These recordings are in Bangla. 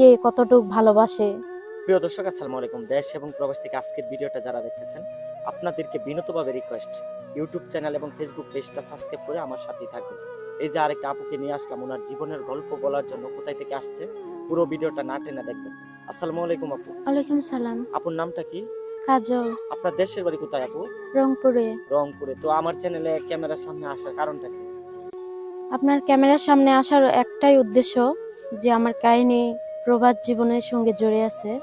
কে কতটুক ভালোবাসে। প্রিয় দর্শক আসসালামু আলাইকুম। দেশ এবং প্রবাস থেকে আজকের ভিডিওটা যারা দেখতেছেন আপনাদেরকে বিনতভাবে রিকোয়েস্ট ইউটিউব চ্যানেল এবং ফেসবুক পেজটা সাবস্ক্রাইব করে আমার সাথেই থাকবেন এই যে আরেকটা আপুকে নিয়ে আসলাম ওনার জীবনের গল্প বলার জন্য কোথায় থেকে আসছে পুরো ভিডিওটা না টেনে দেখবেন। আসসালামু আলাইকুম আপু। ওয়ালাইকুম সালাম। আপুর নামটা কি? কাজল। আপনার দেশের বাড়ি কোথায় আপু? রংপুরে। রংপুরে। তো আমার চ্যানেলে ক্যামেরার সামনে আসার কারণটা কি? আপনার ক্যামেরার সামনে আসার একটাই উদ্দেশ্য যে আমার কাহিনী প্রবাদ জীবনের সঙ্গে জড়ে আছে।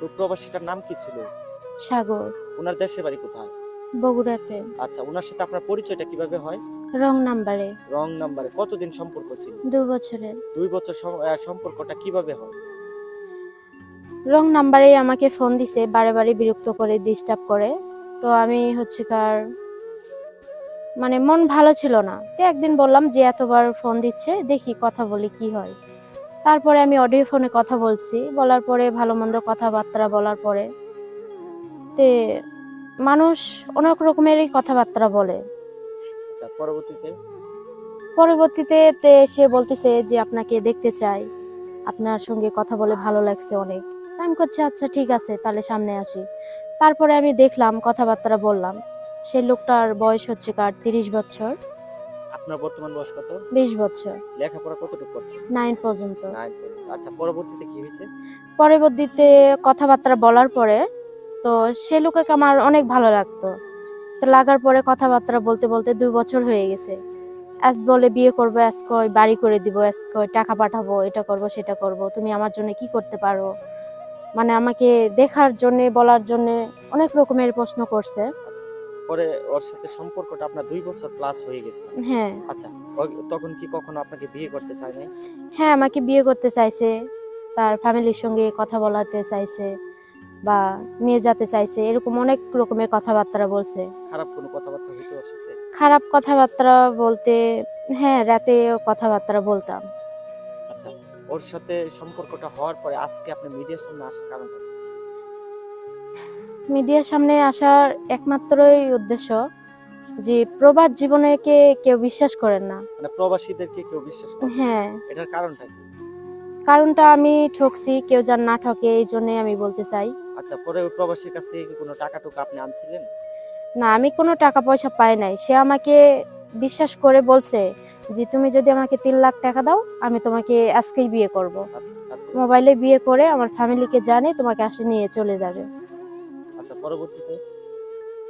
তো প্রবাসীটার নাম কি ছিল? সাগর। ওনার দেশের বাড়ি কোথায়? বগুড়াতে। আচ্ছা ওনার সাথে আপনার পরিচয়টা কীভাবে হয়? রং নাম্বারে। রং নাম্বারে। কতদিন সম্পর্ক ছিল? দু বছরের দুই বছর সম- আহ, সম্পর্কটা কীভাবে হয়? রং নাম্বারে আমাকে ফোন দিছে বারে বারে বিরক্ত করে ডিস্টার্ব করে। তো আমি হচ্ছে কার মানে মন ভালো ছিল না। তো একদিন বললাম যে এতবার ফোন দিচ্ছে দেখি কথা বলি কি হয়? তারপরে আমি অডিও ফোনে কথা বলছি বলার পরে ভালো মন্দ কথাবার্তা বলার পরে। তে মানুষ অনেক রকমেরই কথাবার্তা বলে। আচ্ছা পরবর্তীতে? পরবর্তীতে তে সে বলতেছে যে আপনাকে দেখতে চাই আপনার সঙ্গে কথা বলে ভালো লাগছে অনেক। আমি করছি আচ্ছা ঠিক আছে তাহলে সামনে আসি। তারপরে আমি দেখলাম কথাবার্তা বললাম। সেই লোকটার বয়স হচ্ছে কার তিরিশ বছর। আপনার বর্তমান বয়স কত? বিশ বছর। লেখাপড়া কতটুকু করছে নাইন পর্যন্ত। নাইন পর্যন্ত। আচ্ছা পরবর্তীতে কি হয়েছে? পরবর্তীতে কথাবার্তা বলার পরে তো সে লোককে আমার অনেক ভালো লাগতো। তো লাগার পরে কথাবার্তা বলতে বলতে দুই বছর হয়ে গেছে। অ্যাস বলে বিয়ে করব অ্যাস কয় বাড়ি করে দিব অ্যাস কয় টাকা পাঠাবো এটা করব সেটা করব তুমি আমার জন্য কি করতে পারো? মানে আমাকে দেখার জন্য বলার জন্য অনেক রকমের প্রশ্ন করছে। পরে ওর সাথে সম্পর্কটা আপনার দুই বছর প্লাস হয়ে গেছে। হ্যাঁ। আচ্ছা তখন কি কখনো আপনাকে বিয়ে করতে চায় নাই হ্যাঁ আমাকে বিয়ে করতে চাইছে তার ফ্যামিলির সঙ্গে কথা বলাতে চাইছে বা নিয়ে যেতে চাইছে এরকম অনেক রকমের কথাবার্তা বলছে। খারাপ কোনো কথাবার্তা হইতো ওর সাথে? খারাপ কথাবার্তা বলতে হ্যাঁ রাতে কথাবার্তা বলতাম। আচ্ছা ওর সাথে সম্পর্কটা হওয়ার পরে আজকে আপনি মিডিয়ার সামনে আসার কারণটা কি? মিডিয়ার সামনে আসার একমাত্রই উদ্দেশ্য যে প্রবাদ জীবনেকে কেউ বিশ্বাস করেন না। মানে প্রবাসীদেরকে কেউ বিশ্বাস করে হ্যাঁ। এটার কারণটা কি? কারণটা আমি ঠকছি কেউ যেন না ঠকে এই জন্যই আমি বলতে চাই। আচ্ছা পরে ওই প্রবাসীর কাছ থেকে কি কোনো টাকা টুকু আপনি আনছিলেন? না আমি কোনো টাকা পয়সা পাই নাই। সে আমাকে বিশ্বাস করে বলছে যে তুমি যদি আমাকে তিন লাখ টাকা দাও আমি তোমাকে আজকেই বিয়ে করব। আচ্ছা মোবাইলে বিয়ে করে আমার ফ্যামিলিকে জানে তোমাকে আসে নিয়ে চলে যাবে। পরবর্তীতে?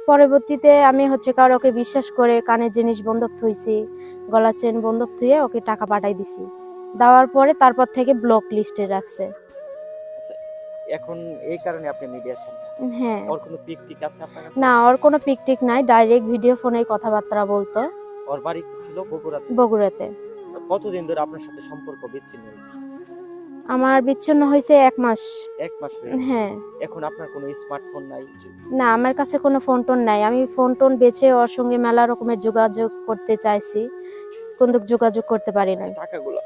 পরবর্তীতে আমি হচ্ছে কারও ওকে বিশ্বাস করে কানের জিনিস বন্ধক থুইছি গলা চেন বন্ধক থুয়ে ওকে টাকা পাঠাই দিছি। দেওয়ার পরে তারপর থেকে ব্লক লিস্টে রাখছে। এখন এই কারণে আপনি মিডিয়ার সামনে হ্যাঁ। ওর কোনো পিক টিক আছে আপনার কাছে? না ওর কোনো পিক টিক নাই ডাইরেক্ট ভিডিও ফোনে কথাবার্তা বলতো। ওর বাড়ি ছিল বগুড়াতে? বগুড়াতে। কতদিন ধরে আপনার সাথে সম্পর্ক বিচ্ছিন্ন হয়েছে? আমার বিচ্ছিন্ন হয়েছে এক মাস। এক মাস হ্যাঁ এখন আপনার কোনো স্মার্টফোন নাই? না আমার কাছে কোনো ফোন টোন নাই। আমি ফোন টোন বেচে ওর সঙ্গে মেলা রকমের যোগাযোগ করতে চাইছি। কিন্তু যোগাযোগ করতে পারি নাই। টাকাগুলো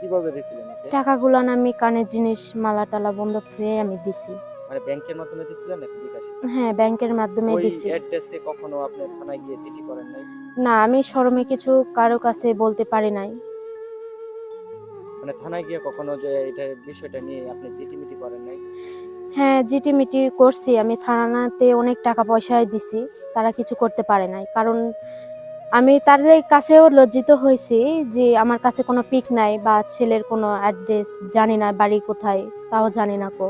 কীভাবে দিয়েছিলেন এতে? টাকাগুলো না আমি কানের জিনিস মালা টালা বন্ধক থুয়ে আমি দিছি। মানে ব্যাংকের মাধ্যমে দিয়েছিলেন নাকি বিকাশে? হ্যাঁ ব্যাংকের মাধ্যমে দিছি। ওই অ্যাড্রেসে কখনো আপনি থানায় গিয়ে চিঠি করেন নাই? না আমি শরমে কিছু কারও কাছে বলতে পারি নাই। মানে থানায় গিয়ে কখনো যে এটা বিষয়টা নিয়ে আপনি চিঠি মিটি করেন নাই? হ্যাঁ জিটিমিটি করছি। আমি থানাতে অনেক টাকা পয়সায় দিছি। তারা কিছু করতে পারে নাই। কারণ আমি তাদের কাছেও লজ্জিত হয়েছি যে আমার কাছে কোনো পিক নাই বা ছেলের কোনো অ্যাড্রেস জানি না বাড়ি কোথায় তাও জানি না কো।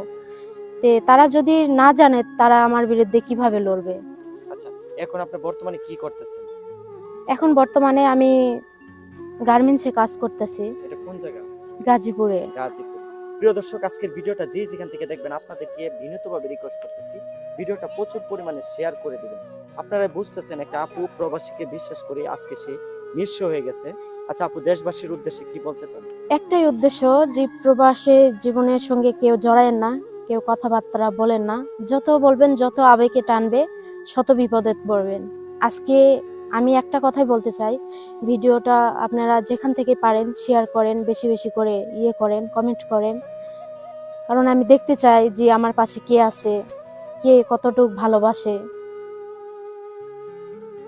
তে তারা যদি না জানে তারা আমার বিরুদ্ধে কীভাবে লড়বে? আচ্ছা এখন আপনি বর্তমানে কি করতেছেন? এখন বর্তমানে আমি গার্মেন্টসে কাজ করতেছি। এটা কোন জায়গা? গাজীপুরে। গাজীপুর। প্রিয় দর্শক আজকের ভিডিওটা যে যেখান থেকে দেখবেন আপনাদেরকে বিনীতভাবে রিকোয়েস্ট করতেছি ভিডিওটা প্রচুর পরিমাণে শেয়ার করে দিবেন। আপনারা বুঝতেছেন একটা আপু প্রবাসীকে বিশ্বাস করে আজকে সে নিঃস্ব হয়ে গেছে। আচ্ছা আপু দেশবাসীর উদ্দেশ্যে কি বলতে চান? একটাই উদ্দেশ্য যে প্রবাসের জীবনের সঙ্গে কেউ জড়ায়েন না কেউ কথাবার্তা বলেন না। যত বলবেন যত আবেগে টানবে শত বিপদে পড়বেন। আজকে আমি একটা কথাই বলতে চাই। ভিডিওটা আপনারা যেখান থেকে পারেন শেয়ার করেন, বেশি বেশি করে ইয়ে করেন কমেন্ট করেন। কারণ আমি দেখতে চাই যে আমার পাশে কে আছে, কে কতটুকু ভালোবাসে।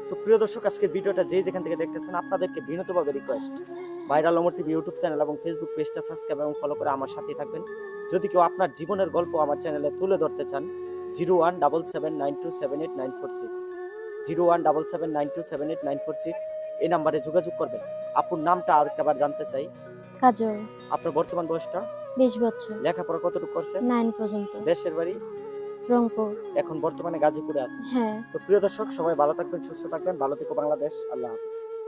তো প্রিয় দর্শক আজকের ভিডিওটা যে যেখান থেকে দেখতেছেন, আপনাদেরকে বিনীতভাবে request viral Amar TV YouTube channel এবং ফেসবুক পেজটা সাবস্ক্রাইব এবং ফলো করে আমার সাথেই থাকবেন। যদি কেউ আপনার জীবনের গল্প আমার চ্যানেলে তুলে ধরতে চান zero one double seven nine two seven eight nine four six zero one double seven nine two seven eight nine four six এই নাম্বারে যোগাযোগ করবেন। আপুর নামটা আর একটাবার জানতে চাই। কাজল। আপনার বর্তমান বয়সটা? বিশ বছর। লেখাপড়া কতটুকু করছেন? নাইন পর্যন্ত। দেশের বাড়ি? রংপুর। এখন বর্তমানে গাজীপুরে আছে। হ্যাঁ। তো প্রিয় দর্শক সবাই ভালো থাকবেন সুস্থ থাকবেন ভালো থেকো বাংলাদেশ আল্লাহ হাফিজ।